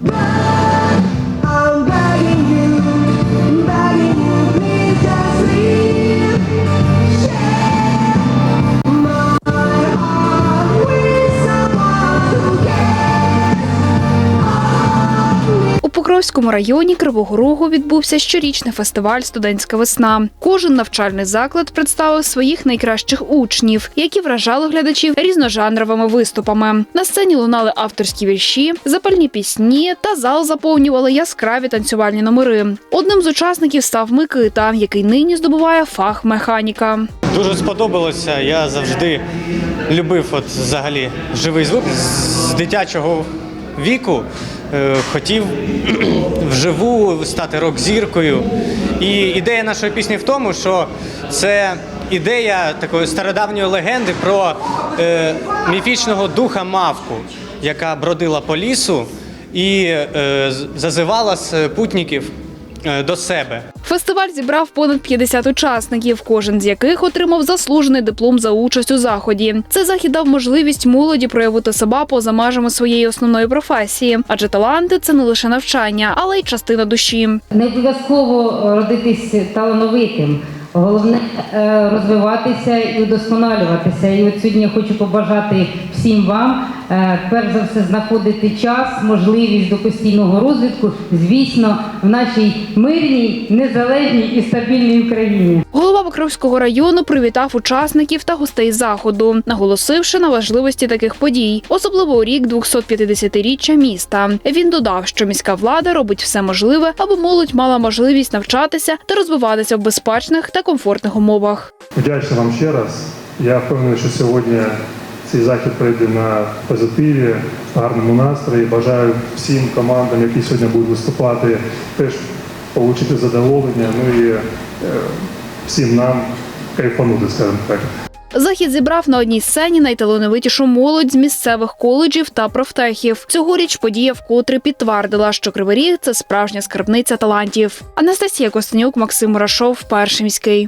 Bye. Покровському районі Кривого Рогу відбувся щорічний фестиваль Студентська весна. Кожен навчальний заклад представив своїх найкращих учнів, які вражали глядачів різножанровими виступами. На сцені лунали авторські вірші, запальні пісні та зал заповнювали яскраві танцювальні номери. Одним з учасників став Микита, який нині здобуває фах механіка. Дуже сподобалося. Я завжди любив от взагалі живий звук з дитячого віку. Е, Хотів вживу стати рок-зіркою. І ідея нашої пісні в тому, що це ідея такої стародавньої легенди про е, міфічного духа мавку, яка бродила по лісу і е, зазивала з путників е, до себе. Фестиваль зібрав понад 50 учасників, кожен з яких отримав заслужений диплом за участь у заході. Це захід дав можливість молоді проявити себе поза межами своєї основної професії, адже таланти це не лише навчання, але й частина душі. Не обов'язково родитись талановитим. Головне е, розвиватися і удосконалюватися. І от сьогодні я хочу побажати всім вам, е, перш за все, знаходити час, можливість до постійного розвитку, звісно, в нашій мирній, незалежній і стабільній Україні. Покровського району привітав учасників та гостей заходу, наголосивши на важливості таких подій, особливо у рік 250-річчя міста. Він додав, що міська влада робить все можливе, аби молодь мала можливість навчатися та розвиватися в безпечних та комфортних умовах. Вдячний вам ще раз. Я впевнений, що сьогодні цей захід пройде на позитиві, гарному настрої. Бажаю всім командам, які сьогодні будуть виступати, теж отримати задоволення. Ну і е, всім нам кайфанути, скажімо так. Захід зібрав на одній сцені найталановитішу молодь з місцевих коледжів та профтехів. Цьогоріч подія вкотре підтвердила, що Кривий Ріг – це справжня скарбниця талантів. Анастасія Костенюк, Максим Мурашов, перший міський.